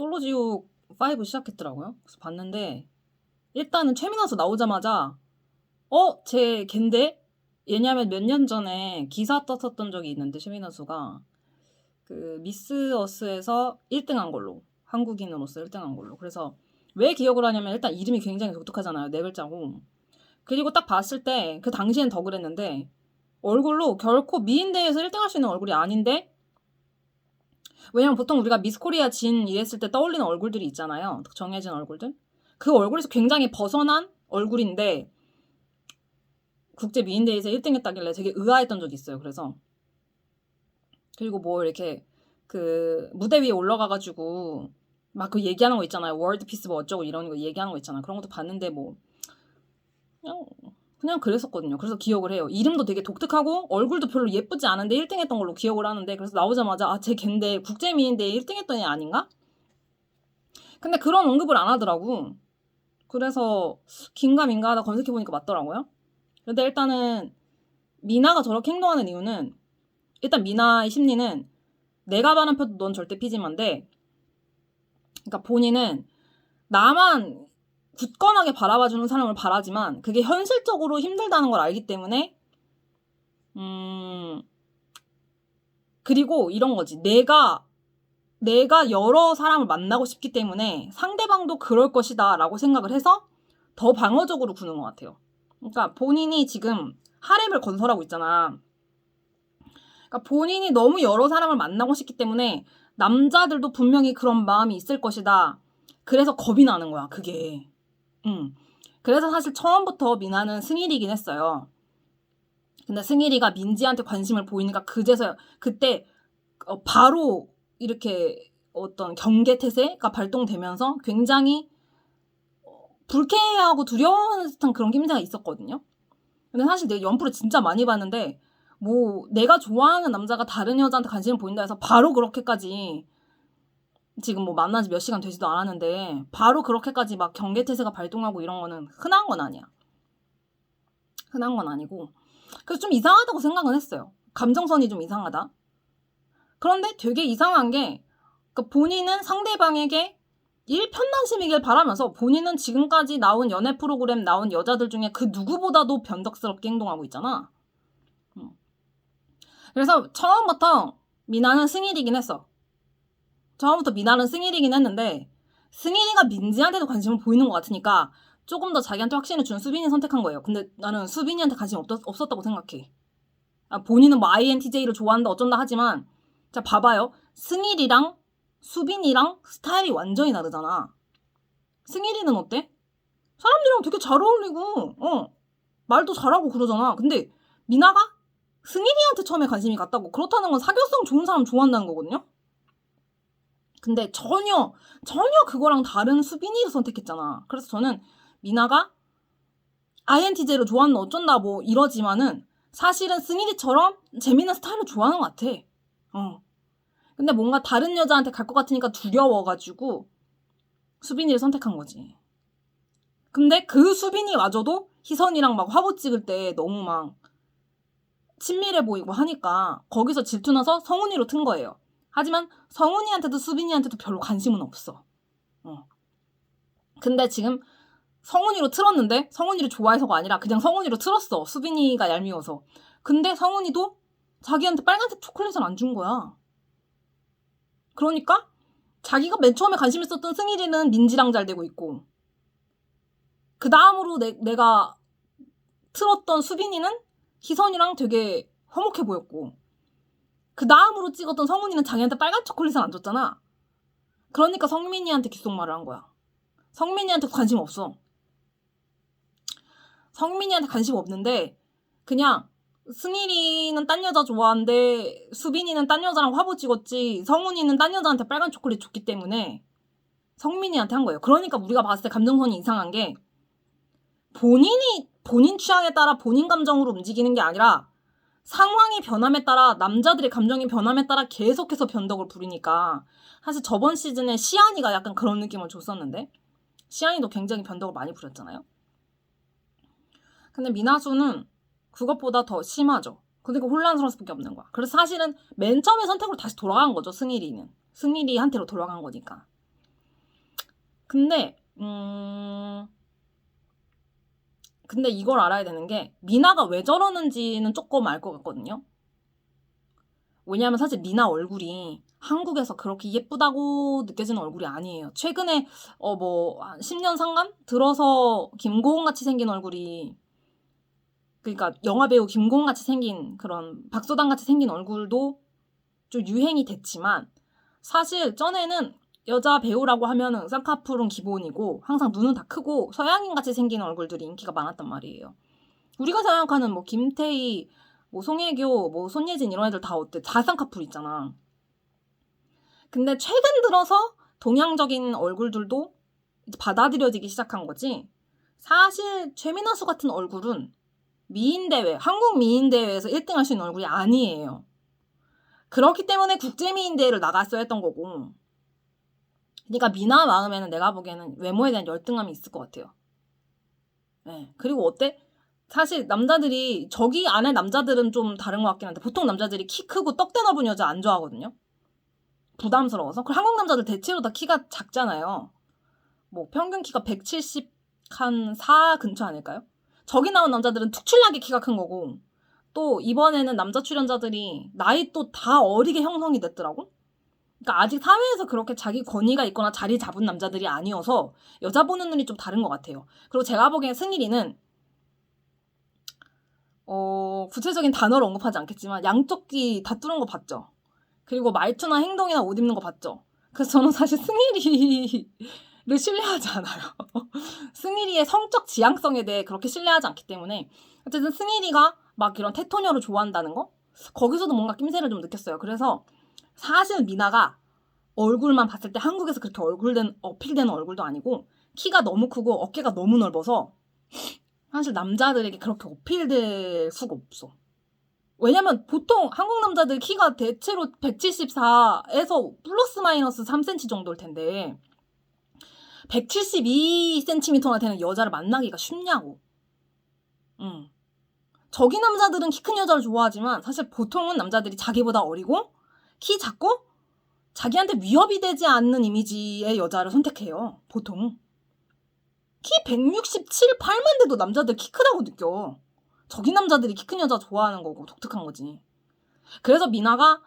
솔로지옥 5 시작했더라고요. 그래서 봤는데 일단은 최민아서 나오자마자 어? 쟤 걘데? 왜냐면 몇 년 전에 기사 떴었던 적이 있는데 최민아수가 그 미스 어스에서 1등한 걸로 한국인으로서 1등한 걸로 그래서 왜 기억을 하냐면 일단 이름이 굉장히 독특하잖아요 네 글자고 그리고 딱 봤을 때 그 당시엔 더 그랬는데 얼굴로 결코 미인대에서 1등 할 수 있는 얼굴이 아닌데 왜냐면 보통 우리가 미스코리아 진 이랬을 때 떠올리는 얼굴들이 있잖아요. 정해진 얼굴들. 그 얼굴에서 굉장히 벗어난 얼굴인데 국제 미인대회에서 1등 했다길래 되게 의아했던 적이 있어요. 그래서 그리고 뭐 이렇게 그 무대 위에 올라가가지고 막 그 얘기하는 거 있잖아요. 월드 피스 뭐 어쩌고 이런 거 얘기하는 거 있잖아요. 그런 것도 봤는데 뭐 그냥 그냥 그랬었거든요. 그래서 기억을 해요. 이름도 되게 독특하고 얼굴도 별로 예쁘지 않은데 1등 했던 걸로 기억을 하는데 그래서 나오자마자 아, 쟤 걘데 국제미인데 1등 했던 애 아닌가? 근데 그런 언급을 안 하더라고. 그래서 긴가 민가 하다 검색해보니까 맞더라고요. 근데 일단은 미나가 저렇게 행동하는 이유는 일단 미나의 심리는 내가 바람 펴도 넌 절대 피지만데 그러니까 본인은 나만 굳건하게 바라봐주는 사람을 바라지만 그게 현실적으로 힘들다는 걸 알기 때문에 음 그리고 이런 거지 내가 내가 여러 사람을 만나고 싶기 때문에 상대방도 그럴 것이다 라고 생각을 해서 더 방어적으로 구는 것 같아요. 그러니까 본인이 지금 하렘을 건설하고 있잖아. 그러니까 본인이 너무 여러 사람을 만나고 싶기 때문에 남자들도 분명히 그런 마음이 있을 것이다. 그래서 겁이 나는 거야, 그게. 음. 그래서 사실 처음부터 미나는 승일이긴 했어요. 근데 승일이가 민지한테 관심을 보이니까 그제서 그때 어, 바로 이렇게 어떤 경계 태세가 발동되면서 굉장히 어, 불쾌하고 두려운 듯한 그런 기미가 있었거든요. 근데 사실 내가 연프를 진짜 많이 봤는데 뭐 내가 좋아하는 남자가 다른 여자한테 관심을 보인다 해서 바로 그렇게까지 지금 뭐 만난 지 몇 시간 되지도 않았는데 바로 그렇게까지 막 경계태세가 발동하고 이런 거는 흔한 건 아니야. 흔한 건 아니고 그래서 좀 이상하다고 생각은 했어요. 감정선이 좀 이상하다. 그런데 되게 이상한 게 그러니까 본인은 상대방에게 일편단심이길 바라면서 본인은 지금까지 나온 연애 프로그램 나온 여자들 중에 그 누구보다도 변덕스럽게 행동하고 있잖아. 음. 그래서 처음부터 미나는 승일이긴 했어. 처음부터 미나는 승일이긴 했는데 승일이가 민지한테도 관심을 보이는 것 같으니까 조금 더 자기한테 확신을 준 수빈이 선택한 거예요. 근데 나는 수빈이한테 관심 없, 없었다고 생각해. 아, 본인은 뭐 INTJ를 좋아한다 어쩐다 하지만 자 봐봐요. 승일이랑 수빈이랑 스타일이 완전히 다르잖아. 승일이는 어때? 사람들이랑 되게 잘 어울리고 어 말도 잘하고 그러잖아. 근데 미나가 승일이한테 처음에 관심이 갔다고 그렇다는 건 사교성 좋은 사람 좋아한다는 거거든요. 근데 전혀 전혀 그거랑 다른 수빈이를 선택했잖아. 그래서 저는 미나가 INTJ를 좋아하는 어쩐다 뭐 이러지만은 사실은 승일이처럼 재밌는 스타일을 좋아하는 것 같아. 어. 근데 뭔가 다른 여자한테 갈 것 같으니까 두려워가지고 수빈이를 선택한 거지. 근데 그 수빈이 마저도 희선이랑 막 화보 찍을 때 너무 막 친밀해 보이고 하니까 거기서 질투나서 성훈이로 튼 거예요. 하지만 성훈이한테도 수빈이한테도 별로 관심은 없어. 어. 근데 지금 성훈이로 틀었는데 성훈이를 좋아해서가 아니라 그냥 성훈이로 틀었어. 수빈이가 얄미워서. 근데 성훈이도 자기한테 빨간색 초콜릿을 안 준 거야. 그러니까 자기가 맨 처음에 관심 있었던 승일이는 민지랑 잘 되고 있고 그 다음으로 내가 틀었던 수빈이는 희선이랑 되게 화목해 보였고 그 다음으로 찍었던 성훈이는 자기한테 빨간 초콜릿을 안 줬잖아. 그러니까 성민이한테 귓속말을 한 거야. 성민이한테 관심 없어. 성민이한테 관심 없는데 그냥 승일이는 딴 여자 좋아하는데 수빈이는 딴 여자랑 화보 찍었지 성훈이는 딴 여자한테 빨간 초콜릿 줬기 때문에 성민이한테 한 거예요. 그러니까 우리가 봤을 때 감정선이 이상한 게 본인이 본인 취향에 따라 본인 감정으로 움직이는 게 아니라 상황이 변함에 따라 남자들의 감정이 변함에 따라 계속해서 변덕을 부리니까 사실 저번 시즌에 시안이가 약간 그런 느낌을 줬었는데 시안이도 굉장히 변덕을 많이 부렸잖아요. 근데 미나수는 그것보다 더 심하죠. 그러니까 혼란스러울 수밖에 없는 거야. 그래서 사실은 맨 처음에 선택으로 다시 돌아간 거죠. 승일이는. 승일이한테로 돌아간 거니까. 근데 음 근데 이걸 알아야 되는 게 미나가 왜 저러는지는 조금 알 것 같거든요. 왜냐하면 사실 미나 얼굴이 한국에서 그렇게 예쁘다고 느껴지는 얼굴이 아니에요. 최근에 어뭐 10년 상간 들어서 김고은 같이 생긴 얼굴이 그러니까 영화 배우 김고은 같이 생긴 그런 박소당 같이 생긴 얼굴도 좀 유행이 됐지만 사실 전에는 여자 배우라고 하면은 쌍꺼풀은 기본이고 항상 눈은 다 크고 서양인 같이 생긴 얼굴들이 인기가 많았단 말이에요. 우리가 생각하는 뭐 김태희, 뭐 송혜교, 뭐 손예진 이런 애들 다 어때? 다 쌍꺼풀 있잖아. 근데 최근 들어서 동양적인 얼굴들도 받아들여지기 시작한 거지. 사실 최민아수 같은 얼굴은 미인 대회, 한국 미인 대회에서 1등 할 수 있는 얼굴이 아니에요. 그렇기 때문에 국제 미인 대회를 나갔어야 했던 거고. 그러니까 미나 마음에는 내가 보기에는 외모에 대한 열등감이 있을 것 같아요. 네. 그리고 어때? 사실 남자들이 저기 안에 남자들은 좀 다른 것 같긴 한데 보통 남자들이 키 크고 떡대 넓은 여자 안 좋아하거든요. 부담스러워서. 그리고 한국 남자들 대체로 다 키가 작잖아요. 뭐 평균 키가 170한4 근처 아닐까요? 저기 나온 남자들은 툭출나게 키가 큰 거고 또 이번에는 남자 출연자들이 나이 또 다 어리게 형성이 됐더라고. 그러니까 아직 사회에서 그렇게 자기 권위가 있거나 자리 잡은 남자들이 아니어서 여자 보는 눈이 좀 다른 것 같아요. 그리고 제가 보기엔 승일이는 어, 구체적인 단어를 언급하지 않겠지만 양쪽 귀다 뚫은 거 봤죠. 그리고 말투나 행동이나 옷 입는 거 봤죠. 그래서 저는 사실 승일이를 신뢰하지 않아요. 승일이의 성적 지향성에 대해 그렇게 신뢰하지 않기 때문에 어쨌든 승일이가 막 이런 테토녀를 좋아한다는 거 거기서도 뭔가 낌새를 좀 느꼈어요. 그래서 사실 미나가 얼굴만 봤을 때 한국에서 그렇게 얼굴된 어필되는 얼굴도 아니고 키가 너무 크고 어깨가 너무 넓어서 사실 남자들에게 그렇게 어필될 수가 없어. 왜냐면 보통 한국 남자들 키가 대체로 174에서 플러스 마이너스 3cm 정도일 텐데 172cm나 되는 여자를 만나기가 쉽냐고. 응. 저기 남자들은 키 큰 여자를 좋아하지만 사실 보통은 남자들이 자기보다 어리고 키 작고 자기한테 위협이 되지 않는 이미지의 여자를 선택해요. 보통. 키 167, 8만 돼도 남자들 키 크다고 느껴. 저기 남자들이 키 큰 여자 좋아하는 거고 독특한 거지. 그래서 미나가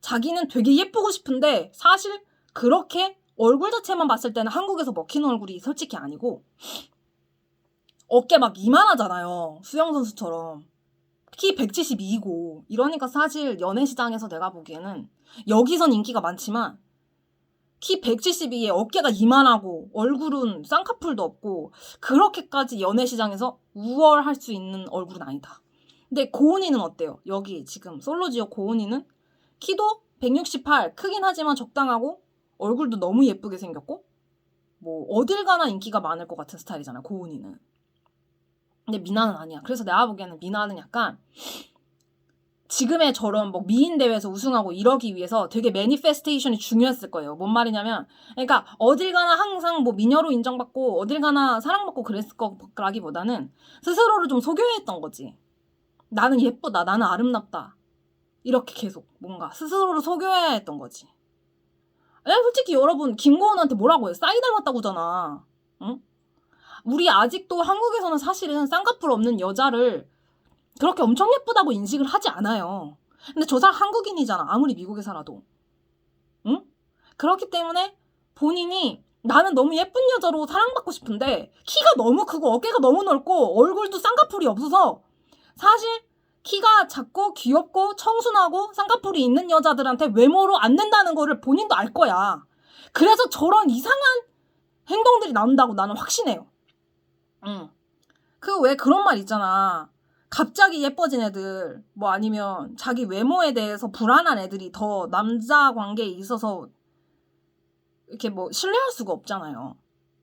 자기는 되게 예쁘고 싶은데 사실 그렇게 얼굴 자체만 봤을 때는 한국에서 먹히는 얼굴이 솔직히 아니고 어깨 막 이만하잖아요. 수영 선수처럼. 키 172이고 이러니까 사실 연애 시장에서 내가 보기에는 여기선 인기가 많지만 키 172에 어깨가 이만하고 얼굴은 쌍꺼풀도 없고 그렇게까지 연애 시장에서 우월할 수 있는 얼굴은 아니다. 근데 고은이는 어때요? 여기 지금 솔로 지역 고은이는 키도 168 크긴 하지만 적당하고 얼굴도 너무 예쁘게 생겼고 뭐 어딜 가나 인기가 많을 것 같은 스타일이잖아 고은이는. 근데 미나는 아니야. 그래서 내가 보기에는 미나는 약간 지금의 저런 뭐 미인 대회에서 우승하고 이러기 위해서 되게 매니페스테이션이 중요했을 거예요. 뭔 말이냐면, 그러니까 어딜 가나 항상 뭐 미녀로 인정받고 어딜 가나 사랑받고 그랬을 거라기보다는 스스로를 좀 속여야 했던 거지. 나는 예쁘다, 나는 아름답다. 이렇게 계속 뭔가 스스로를 속여야 했던 거지. 에 솔직히 여러분 김고은한테 뭐라고 해? 싸이 닮았다고잖아. 응? 우리 아직도 한국에서는 사실은 쌍꺼풀 없는 여자를 그렇게 엄청 예쁘다고 인식을 하지 않아요. 근데 저 사람 한국인이잖아. 아무리 미국에 살아도. 응? 그렇기 때문에 본인이 나는 너무 예쁜 여자로 사랑받고 싶은데 키가 너무 크고 어깨가 너무 넓고 얼굴도 쌍꺼풀이 없어서 사실 키가 작고 귀엽고 청순하고 쌍꺼풀이 있는 여자들한테 외모로 안 된다는 거를 본인도 알 거야. 그래서 저런 이상한 행동들이 나온다고 나는 확신해요. 응. 그 왜 그런 말 있잖아. 갑자기 예뻐진 애들, 뭐 아니면 자기 외모에 대해서 불안한 애들이 더 남자 관계에 있어서 이렇게 뭐 신뢰할 수가 없잖아요.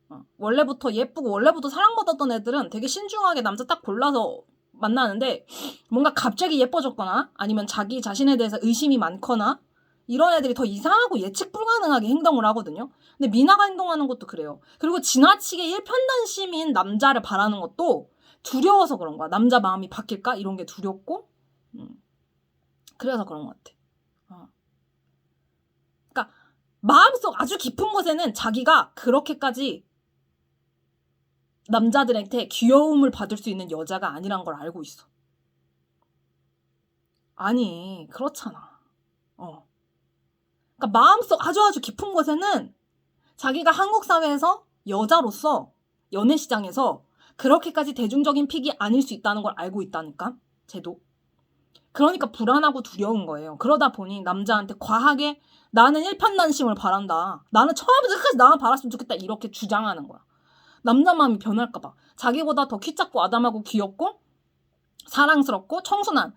어. 원래부터 예쁘고 원래부터 사랑받았던 애들은 되게 신중하게 남자 딱 골라서 만나는데 뭔가 갑자기 예뻐졌거나 아니면 자기 자신에 대해서 의심이 많거나 이런 애들이 더 이상하고 예측 불가능하게 행동을 하거든요. 근데 미나가 행동하는 것도 그래요. 그리고 지나치게 일편단심인 남자를 바라는 것도 두려워서 그런 거야. 남자 마음이 바뀔까? 이런 게 두렵고. 음. 그래서 그런 것 같아. 어. 그러니까 마음속 아주 깊은 곳에는 자기가 그렇게까지 남자들한테 귀여움을 받을 수 있는 여자가 아니란 걸 알고 있어. 아니, 그렇잖아. 어. 그러니까 마음속 아주 아주 깊은 곳에는 자기가 한국 사회에서 여자로서 연애 시장에서 그렇게까지 대중적인 픽이 아닐 수 있다는 걸 알고 있다니까. 쟤도. 그러니까 불안하고 두려운 거예요. 그러다 보니 남자한테 과하게 나는 일편단심을 바란다. 나는 처음부터 끝까지 나만 바랐으면 좋겠다. 이렇게 주장하는 거야. 남자 마음이 변할까봐. 자기보다 더 키 작고 아담하고 귀엽고 사랑스럽고 청순한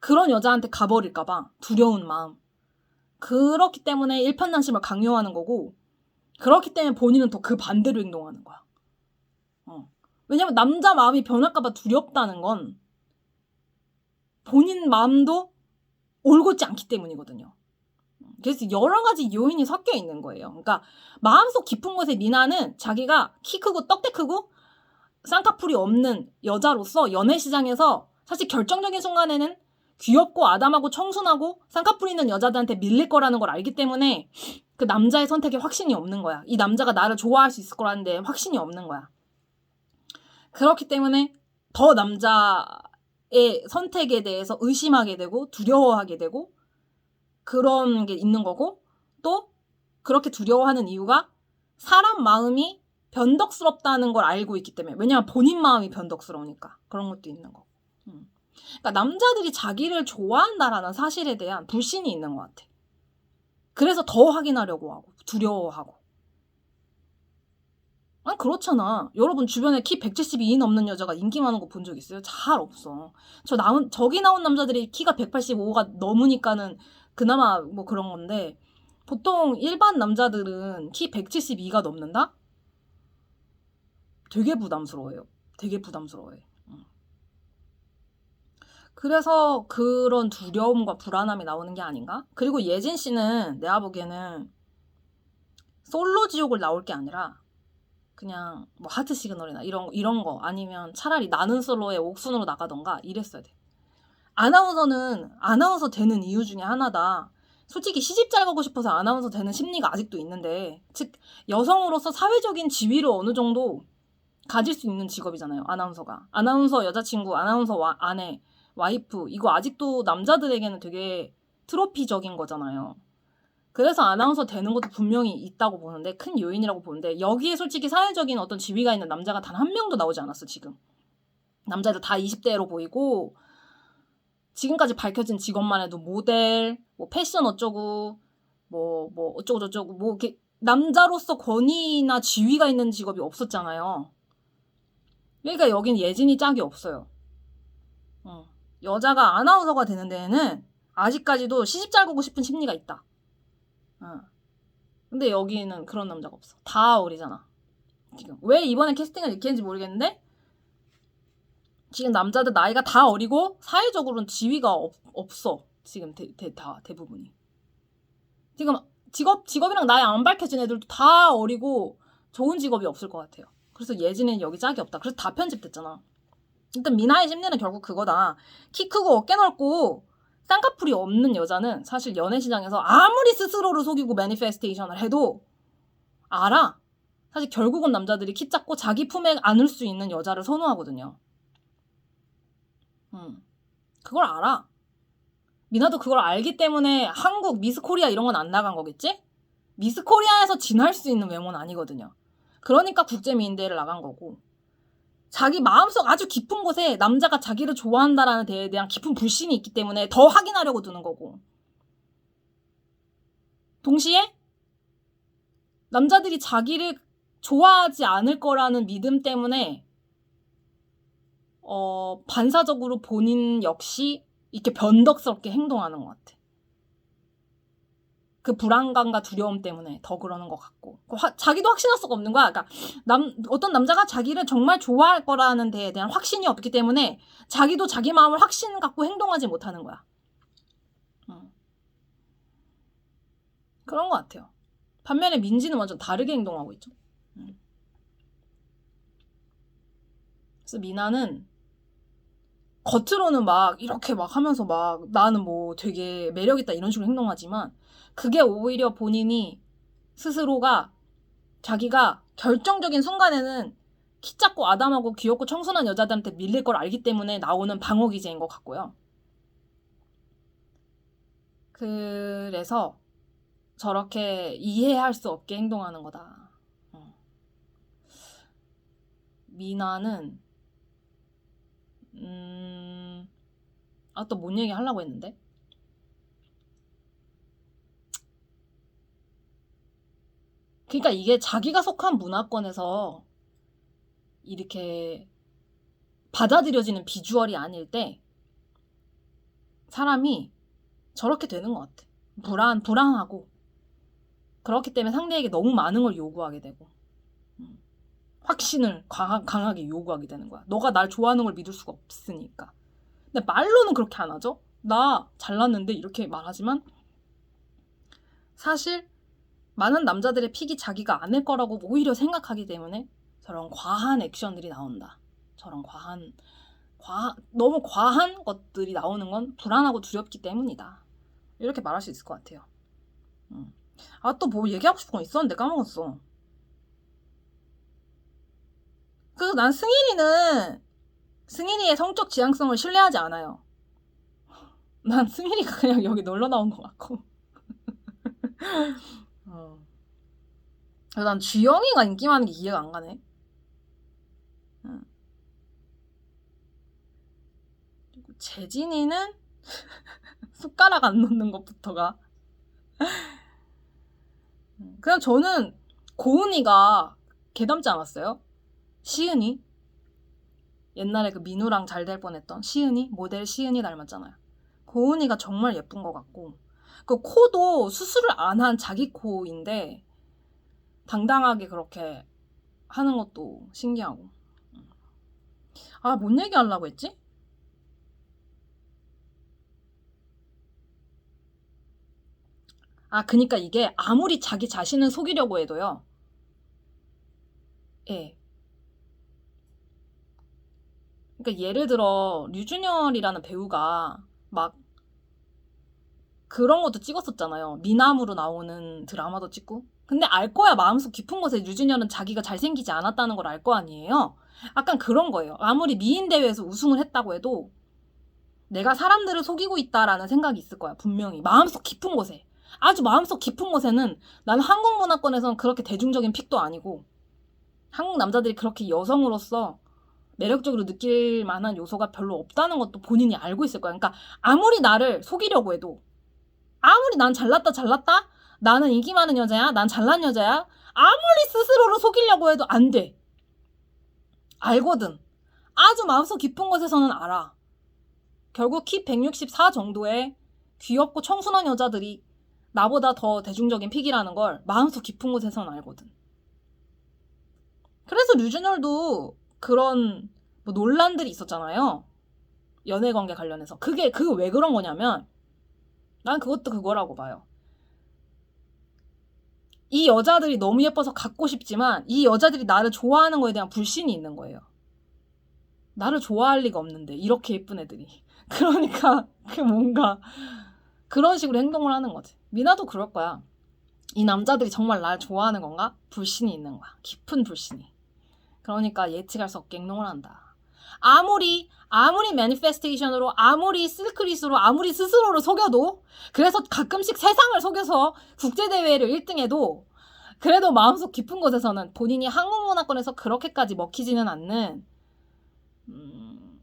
그런 여자한테 가버릴까봐 두려운 마음. 그렇기 때문에 일편단심을 강요하는 거고 그렇기 때문에 본인은 더 그 반대로 행동하는 거야. 어. 왜냐면 남자 마음이 변할까봐 두렵다는 건 본인 마음도 올곧지 않기 때문이거든요. 그래서 여러 가지 요인이 섞여 있는 거예요. 그러니까 마음속 깊은 곳에 미나는 자기가 키 크고 떡대 크고 쌍꺼풀이 없는 여자로서 연애 시장에서 사실 결정적인 순간에는 귀엽고 아담하고 청순하고 쌍꺼풀 있는 여자들한테 밀릴 거라는 걸 알기 때문에 그 남자의 선택에 확신이 없는 거야. 이 남자가 나를 좋아할 수 있을 거라는데 확신이 없는 거야. 그렇기 때문에 더 남자의 선택에 대해서 의심하게 되고 두려워하게 되고 그런 게 있는 거고 또 그렇게 두려워하는 이유가 사람 마음이 변덕스럽다는 걸 알고 있기 때문에 왜냐면 본인 마음이 변덕스러우니까 그런 것도 있는 거고 음. 그러니까 남자들이 자기를 좋아한다라는 사실에 대한 불신이 있는 것 같아 그래서 더 확인하려고 하고 두려워하고 아니 그렇잖아 여러분 주변에 키 172 넘는 여자가 인기 많은 거 본 적 있어요? 잘 없어 저 나온 저기 나온 남자들이 키가 185가 넘으니까는 그나마 뭐 그런 건데 보통 일반 남자들은 키 172가 넘는다? 되게 부담스러워요. 되게 부담스러워해. 음. 그래서 그런 두려움과 불안함이 나오는 게 아닌가? 그리고 예진 씨는 내가 보기에는 솔로 지옥을 나올 게 아니라 그냥 뭐 하트 시그널이나 이런 이런 거 아니면 차라리 나는 솔로에 옥순으로 나가던가 이랬어야 돼. 아나운서는 아나운서 되는 이유 중에 하나다. 솔직히 시집 잘 가고 싶어서 아나운서 되는 심리가 아직도 있는데, 즉 여성으로서 사회적인 지위를 어느 정도 가질 수 있는 직업이잖아요. 아나운서가 아나운서 여자친구, 아나운서 와, 아내, 와이프 이거 아직도 남자들에게는 되게 트로피적인 거잖아요. 그래서 아나운서 되는 것도 분명히 있다고 보는데 큰 요인이라고 보는데 여기에 솔직히 사회적인 어떤 지위가 있는 남자가 단 한 명도 나오지 않았어 지금. 남자들 다 20대로 보이고 지금까지 밝혀진 직업만 해도 모델, 뭐 패션 어쩌고, 뭐, 뭐 어쩌고 저쩌고, 뭐 이렇게 남자로서 권위나 지위가 있는 직업이 없었잖아요. 그러니까 여긴 예진이 짝이 없어요. 어. 여자가 아나운서가 되는 데에는 아직까지도 시집 잘 가고 싶은 심리가 있다. 어. 근데 여기는 그런 남자가 없어. 다 어리잖아. 지금. 왜 이번에 캐스팅을 이렇게 했는지 모르겠는데, 지금 남자들 나이가 다 어리고 사회적으로는 지위가 없, 없어 지금 대, 대, 다 대부분이 지금 직업 직업이랑 나이 안 밝혀진 애들도 다 어리고 좋은 직업이 없을 것 같아요 그래서 예진이는 여기 짝이 없다 그래서 다 편집됐잖아 일단 미나의 심리는 결국 그거다 키 크고 어깨 넓고 쌍꺼풀이 없는 여자는 사실 연애 시장에서 아무리 스스로를 속이고 매니페스테이션을 해도 알아 사실 결국은 남자들이 키 작고 자기 품에 안을 수 있는 여자를 선호하거든요 음. 그걸 알아. 미나도 그걸 알기 때문에 한국 미스 코리아 이런 건 안 나간 거겠지? 미스 코리아에서 진할 수 있는 외모는 아니거든요. 그러니까 국제 미인대회를 나간 거고. 자기 마음속 아주 깊은 곳에 남자가 자기를 좋아한다라는 데에 대한 깊은 불신이 있기 때문에 더 확인하려고 드는 거고. 동시에 남자들이 자기를 좋아하지 않을 거라는 믿음 때문에 어, 반사적으로 본인 역시 이렇게 변덕스럽게 행동하는 것 같아. 그 불안감과 두려움 때문에 더 그러는 것 같고 화, 자기도 확신할 수가 없는 거야. 그러니까 남 어떤 남자가 자기를 정말 좋아할 거라는 데에 대한 확신이 없기 때문에 자기도 자기 마음을 확신 갖고 행동하지 못하는 거야. 음. 그런 것 같아요. 반면에 민지는 완전 다르게 행동하고 있죠. 음. 그래서 미나는 겉으로는 막 이렇게 막 하면서 막 나는 뭐 되게 매력있다 이런 식으로 행동하지만 그게 오히려 본인이 스스로가 자기가 결정적인 순간에는 키 작고 아담하고 귀엽고 청순한 여자들한테 밀릴 걸 알기 때문에 나오는 방어 기제인 것 같고요. 그래서 저렇게 이해할 수 없게 행동하는 거다. 어. 미나는 음, 아 또 뭔 얘기 하려고 했는데? 그러니까 이게 자기가 속한 문화권에서 이렇게 받아들여지는 비주얼이 아닐 때 사람이 저렇게 되는 것 같아. 불안, 불안하고. 그렇기 때문에 상대에게 너무 많은 걸 요구하게 되고. 음. 확신을 강하, 강하 게 요구하게 되는 거야. 너가 날 좋아하는 걸 믿을 수가 없으니까. 근데 말로는 그렇게 안 하죠? 나 잘났는데 이렇게 말하지만 사실 많은 남자들의 픽이 자기가 아닐 거라고 오히려 생각하기 때문에 저런 과한 액션들이 나온다. 저런 과한 과 너무 과한 것들이 나오는 건 불안하고 두렵기 때문이다. 이렇게 말할 수 있을 것 같아요. 음. 아또 뭐 얘기하고 싶은 거 있었는데 까먹었어. 그래서 난 승일이는 승일이의 성적 지향성을 신뢰하지 않아요. 난 승일이가 그냥 여기 놀러 나온 것 같고. 어. 난 주영이가 인기 많은 게 이해가 안 가네. 응. 그리고 재진이는 숟가락 안 놓는 것부터가. 그냥 저는 고은이가 개 닮지 않았어요? 시은이? 옛날에 그 민우랑 잘 될 뻔했던 시은이? 모델 시은이 닮았잖아요. 고은이가 정말 예쁜 것 같고 그 코도 수술을 안 한 자기 코인데 당당하게 그렇게 하는 것도 신기하고 아, 뭔 얘기 하려고 했지? 아, 그니까 이게 아무리 자기 자신을 속이려고 해도요. 예. 그러니까 예를 들어 류준열이라는 배우가 막 그런 것도 찍었었잖아요. 미남으로 나오는 드라마도 찍고. 근데 알 거야 마음속 깊은 곳에 류준열은 자기가 잘생기지 않았다는 걸 알 거 아니에요. 약간 그런 거예요. 아무리 미인 대회에서 우승을 했다고 해도 내가 사람들을 속이고 있다라는 생각이 있을 거야. 분명히 마음속 깊은 곳에. 아주 마음속 깊은 곳에는 나는 한국 문화권에서는 그렇게 대중적인 픽도 아니고 한국 남자들이 그렇게 여성으로서 매력적으로 느낄 만한 요소가 별로 없다는 것도 본인이 알고 있을 거야. 그러니까 아무리 나를 속이려고 해도 아무리 난 잘났다 잘났다 나는 인기 많은 여자야 난 잘난 여자야 아무리 스스로를 속이려고 해도 안 돼. 알거든. 아주 마음속 깊은 곳에서는 알아. 결국 키 164 정도의 귀엽고 청순한 여자들이 나보다 더 대중적인 픽이라는 걸 마음속 깊은 곳에서는 알거든. 그래서 류준열도 그런 뭐 논란들이 있었잖아요. 연애 관계 관련해서. 그게, 그게 왜 그런 거냐면, 난 그것도 그거라고 봐요. 이 여자들이 너무 예뻐서 갖고 싶지만, 이 여자들이 나를 좋아하는 거에 대한 불신이 있는 거예요. 나를 좋아할 리가 없는데, 이렇게 예쁜 애들이. 그러니까, 그 뭔가, 그런 식으로 행동을 하는 거지. 미나도 그럴 거야. 이 남자들이 정말 날 좋아하는 건가? 불신이 있는 거야. 깊은 불신이. 그러니까 예측할 수 없게 행동을 한다. 아무리 아무리 매니페스테이션으로 아무리 실크릿으로 아무리 스스로를 속여도 그래서 가끔씩 세상을 속여서 국제 대회를 1등해도 그래도 마음속 깊은 곳에서는 본인이 한국 문화권에서 그렇게까지 먹히지는 않는 음,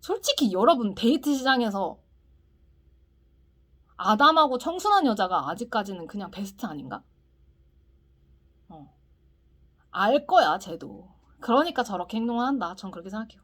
솔직히 여러분 데이트 시장에서 아담하고 청순한 여자가 아직까지는 그냥 베스트 아닌가? 어. 알 거야, 쟤도. 그러니까 저렇게 행동을 한다. 전 그렇게 생각해요.